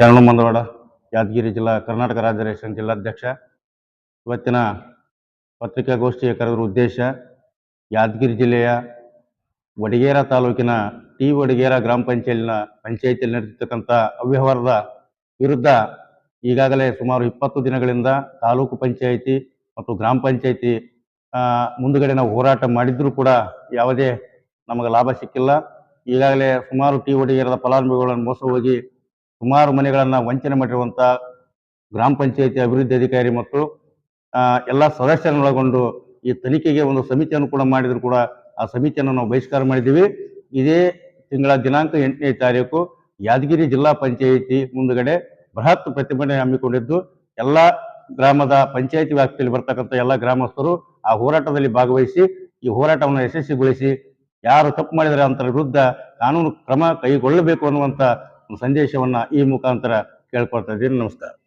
ಶರಣು ಮಂದವಾಡ ಯಾದಗಿರಿ ಜಿಲ್ಲಾ, ಕರ್ನಾಟಕ ರಾಜ್ಯ ರೇಷನ್ ಜಿಲ್ಲಾಧ್ಯಕ್ಷ. ಇವತ್ತಿನ ಪತ್ರಿಕಾಗೋಷ್ಠಿಯ ಕರೆದ್ರ ಉದ್ದೇಶ, ಯಾದಗಿರಿ ಜಿಲ್ಲೆಯ ವಡಗೇರ ತಾಲೂಕಿನ ಟಿ ವಡಗೇರ ಗ್ರಾಮ ಪಂಚಾಯತಿನ, ಪಂಚಾಯತಿಯಲ್ಲಿ ನಡೆದಿರ್ತಕ್ಕಂಥ ಅವ್ಯವಹಾರದ ವಿರುದ್ಧ ಈಗಾಗಲೇ ಸುಮಾರು ಇಪ್ಪತ್ತು ದಿನಗಳಿಂದ ತಾಲೂಕು ಪಂಚಾಯಿತಿ ಮತ್ತು ಗ್ರಾಮ ಪಂಚಾಯಿತಿ ಮುಂದುಗಡೆ ನಾವು ಹೋರಾಟ ಮಾಡಿದ್ರೂ ಕೂಡ ಯಾವುದೇ ನಮಗೆ ಲಾಭ ಸಿಕ್ಕಿಲ್ಲ. ಈಗಾಗಲೇ ಸುಮಾರು ಟಿ ವಡಿಗೇರದ ಫಲಾನುಭವಿಗಳನ್ನು ಮೋಸ ಹೋಗಿ ಸುಮಾರು ಮನೆಗಳನ್ನು ವಂಚನೆ ಮಾಡಿರುವಂಥ ಗ್ರಾಮ ಪಂಚಾಯಿತಿ ಅಭಿವೃದ್ಧಿ ಅಧಿಕಾರಿ ಮತ್ತು ಎಲ್ಲ ಸದಸ್ಯರನ್ನೊಳಗೊಂಡು ಈ ತನಿಖೆಗೆ ಒಂದು ಸಮಿತಿಯನ್ನು ಕೂಡ ಮಾಡಿದ್ರು ಕೂಡ ಆ ಸಮಿತಿಯನ್ನು ನಾವು ಬಹಿಷ್ಕಾರ ಮಾಡಿದ್ದೀವಿ. ಇದೇ ತಿಂಗಳ ದಿನಾಂಕ ಎಂಟನೇ ತಾರೀಕು ಯಾದಗಿರಿ ಜಿಲ್ಲಾ ಪಂಚಾಯಿತಿ ಮುಂದುಗಡೆ ಬೃಹತ್ ಪ್ರತಿಭಟನೆ ಹಮ್ಮಿಕೊಂಡಿದ್ದು, ಎಲ್ಲ ಗ್ರಾಮದ ಪಂಚಾಯಿತಿ ವ್ಯಾಪ್ತಿಯಲ್ಲಿ ಬರ್ತಕ್ಕಂಥ ಎಲ್ಲ ಗ್ರಾಮಸ್ಥರು ಆ ಹೋರಾಟದಲ್ಲಿ ಭಾಗವಹಿಸಿ, ಈ ಹೋರಾಟವನ್ನು ಯಶಸ್ವಿಗೊಳಿಸಿ, ಯಾರು ತಪ್ಪು ಮಾಡಿದರೆ ಅಂತರ ವಿರುದ್ಧ ಕಾನೂನು ಕ್ರಮ ಕೈಗೊಳ್ಳಬೇಕು ಅನ್ನುವಂಥ ಸಂದೇಶವನ್ನ ಈ ಮುಖಾಂತರ ಕೇಳ್ಕೊಳ್ತಾ ಇದ್ದೀನಿ ನಮಸ್ಕಾರ.